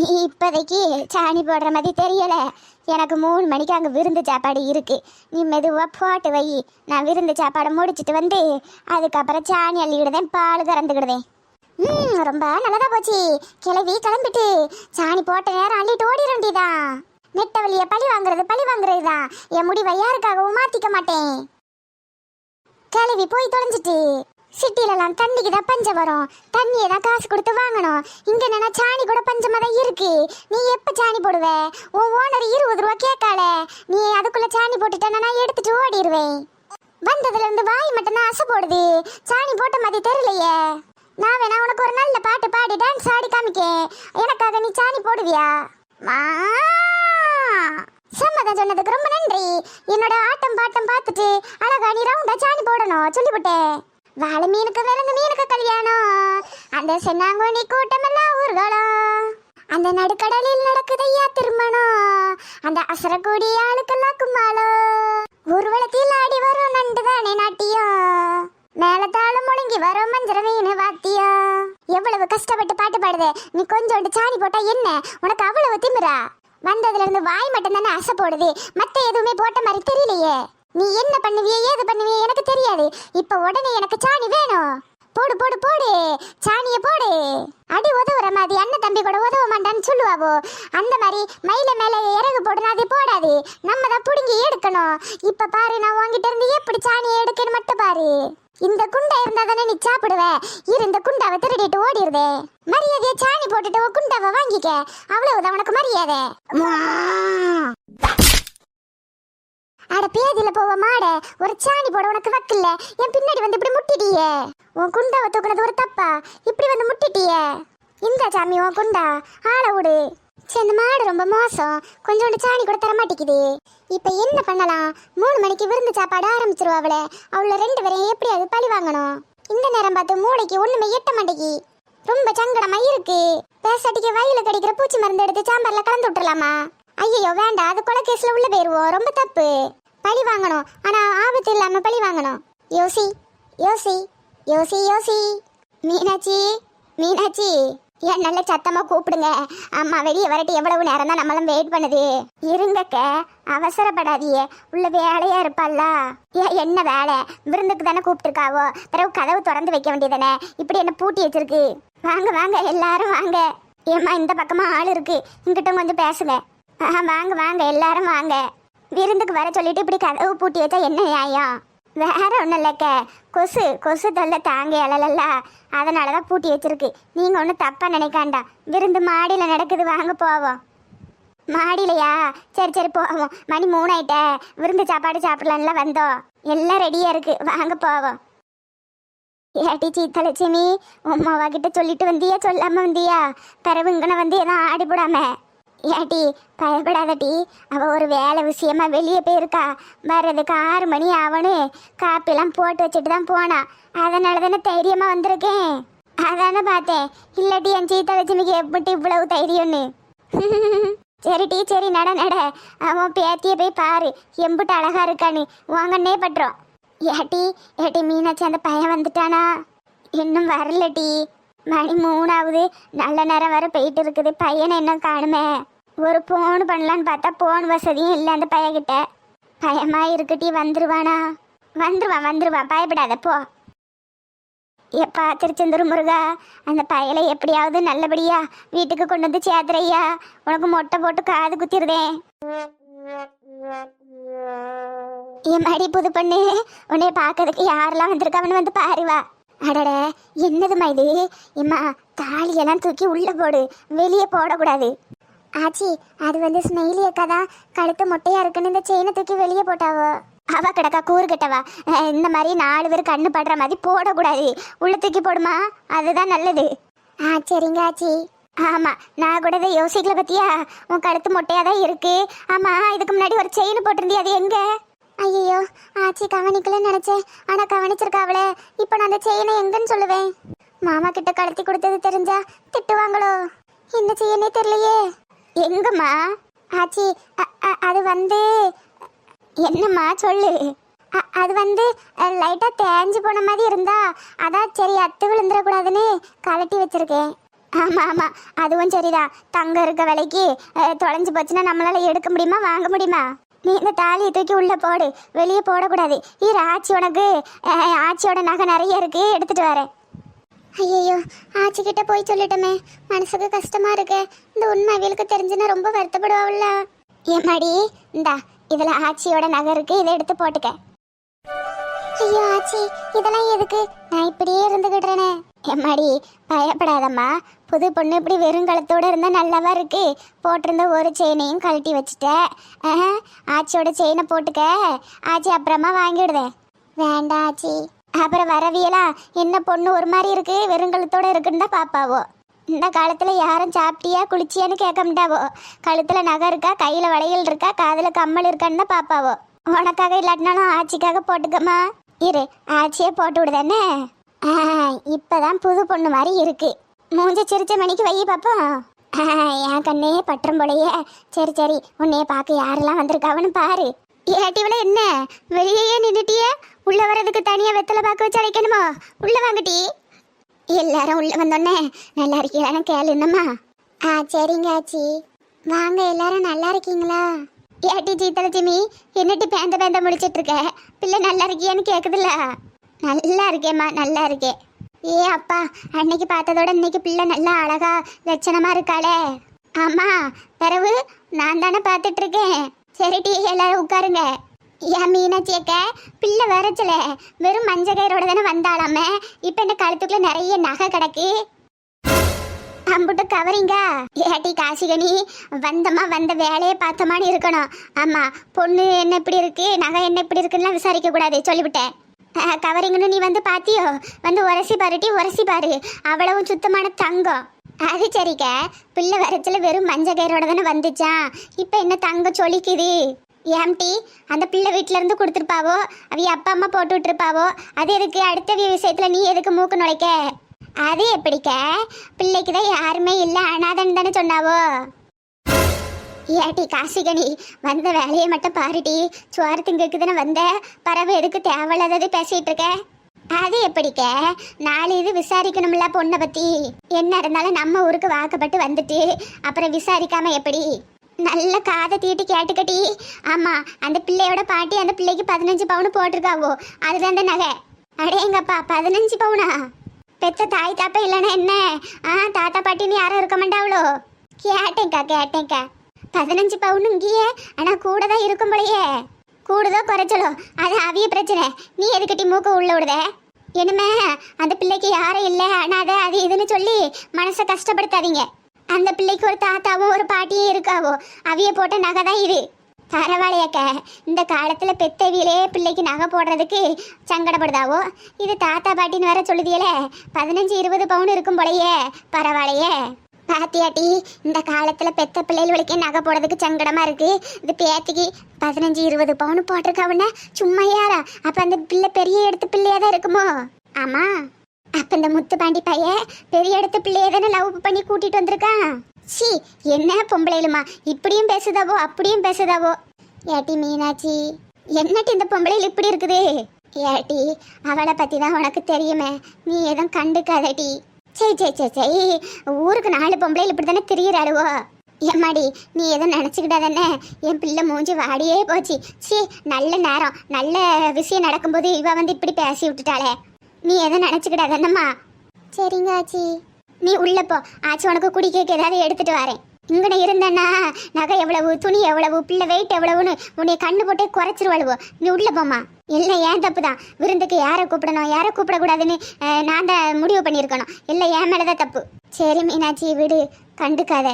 நீ இப்போதைக்கு சாணி போடுற மாதிரி தெரியல. எனக்கு மூணு மணிக்கு அங்கே விருந்து சாப்பாடு இருக்கு. நீ மெதுவாக போட்டு வை. நான் விருந்து சாப்பாடை முடிச்சிட்டு வந்து அதுக்கப்புறம் சாணி அள்ளிவிடுதேன் பால் கறந்துக்கிடுதேன். ம் ரொம்ப நல்லதாக போச்சு. கிளவி கிளம்பிட்டு சாணி போட்ட நேரம் அள்ளிட்டு ஓடிட வேண்டியதான் நெட்ட வழியை பழி வாங்குறது பழி வாங்குறது தான் என் முடிவை யாருக்காகவும் மாற்றிக்க மாட்டேன். கிளவி போய் தொலைஞ்சிட்டு சிட்டிலலாம் தண்ணிக்கு தான் பஞ்சம் வரும். தண்ணியை தான் காசு கொடுத்து வாங்கணும். இங்க என்னன்னா சாணி கூட பஞ்சமாக தான் இருக்கு. நீ எப்போ சாணி போடுவ? உன் ஓனர் இருபது ரூபா கேட்கால நீ அதுக்குள்ள சாணி போட்டுட்டேன்னா நான் எடுத்துட்டு ஓடிடுவேன் வந்ததுல இருந்து வாய் மட்டும் தான் அசை போடுது. சாணி போட்ட மாதிரி தெரியலையே. நான் வேணா உனக்கு ஒரு நல்ல பாட்டு பாடி டான்ஸ் ஆடி காமிக்கேன். எனக்காக நீ சாணி போடுவியா? மா சம்மதம் சொன்னதுக்கு ரொம்ப நன்றி. என்னோட ஆட்டம் பாட்டம் பார்த்துட்டு அழகா நீ ரவுண்டா சாணி போடணும். சொல்லிவிட்டேன். வாழை மீனுக்கு விலங்கு மீனுக்கு கல்யாணம். அந்த சென்னாங்குனி கூட்டமெல்லாம் ஊர்வலம் அந்த நடுக்கடலில் நடக்குதையா திருமணம். அந்த அசரக்கூடிய ஆளுக்கெல்லாம் கும்மாளம். ஊர்வலத்தில் ஆடி வரும் நண்டு தானே நாட்டியம் மேலத்தாலும் முழுங்கி வரும் மஞ்சள் மீன் வாத்தியா எவ்வளவு கஷ்டப்பட்டு பாட்டு பாடுதே? நீ கொஞ்சோண்டு சாணி போட்டா என்ன? உனக்கு அவ்வளவு திமிரா? வந்ததுல இருந்து வாய் மட்டும் தானே அசை போடுது? மத்த எதுவுமே போட்ட மாதிரி தெரியலையே. நீ என்ன பண்ணுவிய ஏது பண்ணுவிய எனக்கு தெரியாது. இப்ப உடனே எனக்கு சாணி வேணும். போடு போடு போடு. சாணிய போடு. அடி உதவுற மாதிரி அண்ணன் தம்பி கூட உதவ மாட்டான்னு சொல்லுவாவோ. அந்த மாதிரி மயில மேல இறகு போடுனா அது போடாது. நம்ம தான் புடுங்கி எடுக்கணும். இப்ப பாரு நான் உங்ககிட்ட இருந்து எப்படி சாணியை எடுக்கணும் மட்டும் பாரு. இந்த குண்டை இருந்தா தானே நீ சாப்பிடுவ? இரு இந்த குண்டாவை திருடிட்டு ஓடிடுதே. மரியாதையை சாணி போட்டுட்டு குண்டாவை வாங்கிக்க. அவ்வளவுதான் உனக்கு மரியாதை. அட பேதியில போவ மாட ஒரு சாணி போட உனக்கு வக்கில்ல? என் பின்னாடி வந்து இப்படி முட்டிட்டியே? உன் குண்டாவை தூக்குனது ஒரு தப்பா? இப்படி வந்து முட்டிட்டியே? இந்த சாமி உன் குண்டா? ஆள விடு. சரி இந்த மாடு ரொம்ப மோசம். கொஞ்சோண்டு சாணி கூட தர மாட்டேங்குது இப்போ என்ன பண்ணலாம்? மூணு மணிக்கு விருந்து சாப்பாடு ஆரம்பிச்சிருவாவள அவள. ரெண்டு பேரையும் எப்படியாவது பழி வாங்கணும். இந்த நேரம் பார்த்து மூளைக்கு ஒண்ணுமே எட்ட மாட்டேங்கி. ரொம்ப சங்கடமா இருக்கு. பேசாட்டிக்கு வயலில் கடிக்கிற பூச்சி மருந்து எடுத்து சாம்பார்ல கலந்து விட்டுறலாமா? ஐயோ வேண்டாம் அது கொலை கேஸ்ல உள்ள போயிருவோம். ரொம்ப தப்பு. பழி வாங்கணும். ஆனா ஆபத்து இல்லாம பழி வாங்கணும். யோசி யோசி யோசி யோசி. மீனாட்சி மீனாட்சி ஏன் நல்ல சத்தமா கூப்பிடுங்க. அம்மா வெளியே வரட்டு. எவ்வளவு நேரம் தான் நம்மளும் வெயிட் பண்ணுது. இருங்கக்க அவசரப்படாதியே உள்ள வேலையா இருப்பாள்ல. ஏன் என்ன வேலை? விருந்துக்கு தானே கூப்பிட்டுருக்காவோ? பிறகு கதவு திறந்து வைக்க வேண்டியதானே இப்படி என்ன பூட்டி வச்சிருக்கு? வாங்க வாங்க எல்லாரும் வாங்க. ஏம்மா இந்த பக்கமா ஆள் இருக்கு. இங்கிட்ட கொஞ்சம் பேசுங்க. வாங்க வாங்க எல்லாரும் வாங்க. விருந்துக்கு வர சொல்லிட்டு இப்படி கதவு பூட்டி வச்சா என்ன நியாயம்? வேற ஒன்றும் இல்லைக்க. கொசு கொசு தொல்லை தாங்க இழலல்ல அதனால தான் பூட்டி வச்சிருக்கு. நீங்கள் ஒன்றும் தப்பாக நினைக்காண்டா. விருந்து மாடியில் நடக்குது வாங்க போவோம். மாடியிலையா? சரி சரி போவோம். மணி மூணு விருந்து சாப்பாடு சாப்பிடலாம்ல வந்தோம். எல்லாம் ரெடியாக இருக்கு. வாங்க போவோம். ஏட்டி சீத்தலட்சுமி உமாவா கிட்ட சொல்லிட்டு வந்தியா? சொல்லாம வந்தியா? பிறவு இங்கன வந்து எதுவும் ஆடிப்படாம. ஏட்டி பயப்படாதட்டி அவ ஒரு வேலை விஷயமா வெளியே போயிருக்கா. வர்றதுக்கு ஆறு மணி ஆவணு. காப்பிலாம் போட்டு வச்சுட்டு தான் போனா. அதனால தானே தைரியமா வந்திருக்கேன். அதானே பார்த்தேன். இல்லாட்டி என் சீத்தலட்சுமிக்கு எப்படி இவ்வளவு தைரியம்னு? சரிடி சரி நட நட. அவன் பேத்திய போய் பாரு. எம்பிட்டு அழகா இருக்கான்னு. வாங்கன்னே பட்டுறோம். ஏட்டி ஏட்டி மீனாட்சி அந்த பையன் வந்துட்டானா? இன்னும் வரலடி மணி மூணாவது. நல்ல நேரம் வர போயிட்டு இருக்குது பையனை இன்னும் காணுமே? ஒரு போன் பண்ணலான்னு பார்த்தா போன் வசதியும் இல்லை அந்த பையன்கிட்ட. பயமா இருக்குட்டி வந்துருவானா? வந்துருவான் வந்துருவான். பயப்படாத போ. எப்பா திருச்செந்தூர் முருகா அந்த பயலை எப்படியாவது நல்லபடியா வீட்டுக்கு கொண்டு வந்து சேத்துறையா உனக்கு மொட்டை போட்டு காது குத்திருதேன் என் மாடி புது பொண்ணு? உன்னை பார்க்கறதுக்கு யாரெல்லாம் வந்திருக்காவன்னு வந்து பாருவா அடட என்னதுமா இது இம்மா தாலியெல்லாம் தூக்கி உள்ள போடு. வெளியே போடக்கூடாது. ஆச்சி அது வந்து ஸ்மெயிலி அக்கா தான் கழுத்து மொட்டையா இருக்குன்னு இந்த செயினை தூக்கி வெளியே போட்டாவோ. அவ கிடக்கா கூறுகிட்டவா இந்த மாதிரி நாலு பேர் கண்ணு படுற மாதிரி போடக்கூடாது. உள்ள தூக்கி போடுமா? அதுதான் நல்லது. ஆ சரிங்க ஆச்சி. ஆமா நான் கூட இதை யோசிக்கல பத்தியா? உன் கழுத்து மொட்டையா தான் இருக்கு. ஆமா இதுக்கு முன்னாடி ஒரு செயின் போட்டிருந்தியா அது எங்க? ஐயோ ஆச்சி கவனிக்கலன்னு நினைச்சேன். ஆனா கவனிச்சிருக்காவளே. இப்போ நான் அந்த செயினை எங்கன்னு சொல்லுவேன். மாமா கிட்ட கடத்தி கொடுத்தது தெரிஞ்சா திட்டுவாங்களோ? என்ன செய்யனே தெரியலையே. எங்கம்மா? ஆச்சி அ- அ- அது வந்து என்னம்மா சொல்லு? அ- அது வந்து லைட்டாக தேஞ்சு போன மாதிரி இருந்தா அதான் சரி அத்து விழுந்துடக்கூடாதுன்னு கலட்டி வச்சிருக்கேன். ஆமா ஆமா அதுவும் சரிதான். தங்க இருக்க விலைக்கு தொலைஞ்சு போச்சுன்னா நம்மளால எடுக்க முடியுமா வாங்க முடியுமா? நீ இந்த தாலியை தூக்கி உள்ள போடு. வெளியே போடக்கூடாது. ஈர ஆச்சி உனக்கு ஆச்சியோட நகை நிறைய இருக்கு எடுத்துட்டு வரேன். ஐயோ ஆச்சி கிட்ட போய் சொல்லிட்டோமே. மனசுக்கு கஷ்டமா இருக்கு. இந்த உண்மை அவளுக்கு தெரிஞ்சுன்னா ரொம்ப வருத்தப்படுவாள்ல. ஏமாடி இந்தா இதுல ஆச்சியோட நகை இருக்கு இதை எடுத்து போட்டுக்க. ஐயோ ஆச்சி இதெல்லாம் எதுக்கு? நான் இப்படியே இருந்துகிடுறேனே எம்மாடி பயப்படாதம்மா. புது பொண்ணு இப்படி வெறுங்கலத்தோடு இருந்தால் நல்லாவா இருக்கு? போட்டிருந்த ஒரு செயினையும் கழட்டி வச்சுட்டேன் ஆஹா, ஆச்சியோட செயினை போட்டுக்க. ஆச்சி அப்புறமா வாங்கிடுதேன் வேண்டாம் ஆச்சி. அப்புறம் வரவியலாம் என்ன பொண்ணு ஒரு மாதிரி இருக்கு? வெறுங்கலத்தோடு இருக்குன்னு தான் பாப்பாவோ. இந்த காலத்தில் யாரும் சாப்பிட்டியா குளிச்சியான்னு கேட்க மாட்டாவோ. கழுத்தில் நகை இருக்கா கையில் வளையல் இருக்கா காதில் கம்மல் இருக்கான்னு தான் பாப்பாவோ. உனக்காக இல்லாட்டினாலும் ஆச்சிக்காக போட்டுக்கம்மா. இரு ஆச்சியே போட்டு விடுதானே இப்பதான் புது பொண்ணு மாதிரி இருக்கு. மூஞ்ச சிரிச்ச மணிக்கு வை பாப்போம். என் கண்ணே பற்றம் போலையே. சரி சரி உன்னைய பார்க்க யாரெல்லாம் வந்திருக்காவன்னு பாரு. விட என்ன? வெளியே நின்றுட்டியே உள்ள வர்றதுக்கு தனியா வெத்தலை பார்க்க வச்சு அழைக்கணுமா உள்ள வாங்கட்டி எல்லாரும் உள்ள வந்தோடனே நல்லா இருக்கீங்களான்னு கேளு என்னம்மா? ஆ சரிங்க ஆச்சி. வாங்க எல்லாரும் நல்லா இருக்கீங்களா? ஏட்டி சீத்தலட்சுமி என்னட்டி பேந்த பேந்த முடிச்சிட்டு இருக்க? பிள்ளை நல்லா இருக்கியான்னு கேக்குதுல்ல. நல்லா இருக்கேம்மா நல்லா இருக்கேன் ஏ அப்பா அன்னைக்கு பார்த்ததோட இன்னைக்கு பிள்ளை நல்லா அழகா லட்சணமா இருக்காளே. ஆமா பிறவு நான் தானே பார்த்துட்டு இருக்கேன் சரிடி எல்லாரும் உட்காருங்க. ஏன் மீனாட்சி அக்க பிள்ளை வரச்சல. வெறும் மஞ்ச கயிறோட தானே வந்தாலாமே இப்போ என்ன கழுத்துக்குள்ள நிறைய நகை கிடக்கு. அம்புட்டு கவரிங்க. ஏட்டி காசிகனி வந்தமா வந்த வேலையை பார்த்தமான்னு இருக்கணும். ஆமா பொண்ணு என்ன இப்படி இருக்கு? நகை என்ன இப்படி இருக்குன்னு விசாரிக்க கூடாது சொல்லிவிட்டேன். கவரிங்னு நீ வந்து பாத்தியோ? வந்து உரசி பாருட்டி உரசி பாரு. அவ்வளவும் சுத்தமான தங்கம். அது சரிக்க பிள்ளை வரச்சுல வெறும் மஞ்ச கயிறோட தானே வந்துச்சான் இப்போ என்ன தங்கம் சொலிக்குது? ஏம்டி அந்த பிள்ளை வீட்ல இருந்து கொடுத்துருப்பாவோ? அவிய அப்பா அம்மா போட்டு விட்டுருப்பாவோ? அது எதுக்கு? அடுத்த விஷயத்துல நீ எதுக்கு மூக்கு நுழைக்க? அது எப்படிக்க? பிள்ளைக்கு தான் யாருமே இல்லை அனாதன் தானே சொன்னாவோ? ஏட்டி காசிகனி வந்த வேலையை மட்டும் பாருடி சுவார் திங்குக்கு தானே வந்த. பறவை எதுக்கு தேவையில்லாதது பேசிட்டு இருக்க? அது எப்படிக்க? நாலு இது விசாரிக்கணும்ல பொண்ணை பத்தி. என்ன இருந்தாலும் நம்ம ஊருக்கு வாக்கப்பட்டு வந்துட்டு அப்புறம் விசாரிக்காம எப்படி? நல்ல காதை தீட்டி கேட்டுக்கட்டி ஆமா அந்த பிள்ளையோட பாட்டி அந்த பிள்ளைக்கு பதினஞ்சு பவுன் போட்டிருக்காவோ. அதுதான் அந்த நகை. அடேங்கப்பா பதினஞ்சு பவுனா? பெத்த தாய் தாப்பா இல்லைன்னா என்ன? ஆ தாத்தா பாட்டின்னு யாரும் இருக்க மாட்டாவளோ? கேட்டேங்க்கா கேட்டேங்க்கா பதினஞ்சு பவுன் இங்கேயே. ஆனா கூட தான் இருக்கும் போலயே. கூடுதோ குறைச்சலோ? அது அவிய பிரச்சனை. நீ எதுக்கிட்டி மூக்க உள்ள விடுத? என்னமே அந்த பிள்ளைக்கு யாரும் இல்லை. அனாதை அது இதுன்னு சொல்லி மனசை கஷ்டப்படுத்தாதீங்க. அந்த பிள்ளைக்கு ஒரு தாத்தாவும் ஒரு பாட்டியும் இருக்காவோ? அவிய போட்ட நகை தான் இது. பரவாயில்லையாக்க இந்த காலத்தில் பெத்தவியிலே பிள்ளைக்கு நகை போடுறதுக்கு சங்கடப்படுதாவோ? இது தாத்தா பாட்டின்னு வேற சொல்லுதியல. பதினஞ்சு இருபது பவுன் இருக்கும் போலயே. பரவாயில்லையே. பாத்தியாட்டி இந்த காலத்துல பெத்த பிள்ளைகளுக்கே நகை போடுறதுக்கு சங்கடமா இருக்கு. இது பேத்திக்கு பதினஞ்சு இருபது பவுன் போட்டிருக்காவுன்னா சும்மா யாரா? அப்ப அந்த பிள்ளை பெரிய இடத்து பிள்ளையா தான் இருக்குமோ? ஆமா. அப்ப இந்த முத்துப்பாண்டி பையன் பெரிய இடத்து பிள்ளையை தானே லவ் பண்ணி கூட்டிட்டு வந்திருக்கான் சி என்ன பொம்பளைலுமா இப்படியும் பேசுதாவோ அப்படியும் பேசுதாவோ? ஏட்டி மீனாட்சி என்னட்டி இந்த பொம்பளையில் இப்படி இருக்குது? ஏட்டி அவளை பத்தி தான் உனக்கு தெரியுமே. நீ எதுவும் கண்டுக்காதடி. சே சே சே சே ஊருக்கு நாலு பொம்பளையில் இப்படி தானே திரியிறாளுவோ? ஏம்மாடி நீ எதுவும் நினச்சிக்கிட்டாதானே என் பிள்ளை மூஞ்சி வாடியே போச்சு. சே நல்ல நேரம். நல்ல விஷயம் நடக்கும்போது இவ வந்து இப்படி பேசி விட்டுட்டாளே. நீ எதுவும் நினச்சிக்கிட்டாதானம்மா சரிங்க ஆச்சி. நீ உள்ள போ. ஆச்சி உனக்கு குடிக்க ஏதாவது எடுத்துட்டு வரேன். இங்கன இருந்தேன்னா நகை எவ்வளவு துணி எவ்வளவு பிள்ளை வெயிட் எவ்வளவுன்னு உன்னை கண்ணு போட்டே குறைச்சிருவாளுவோ. நீ உள்ள போமா இல்லை ஏன் தப்பு தான் விருந்துக்கு யாரை கூப்பிடணும்? யாரை கூப்பிடக்கூடாதுன்னு நான் தான் முடிவு பண்ணியிருக்கணும். இல்லை என் மேலே தான் தப்பு. சரி மீனாட்சி விடு. கண்டுக்காத.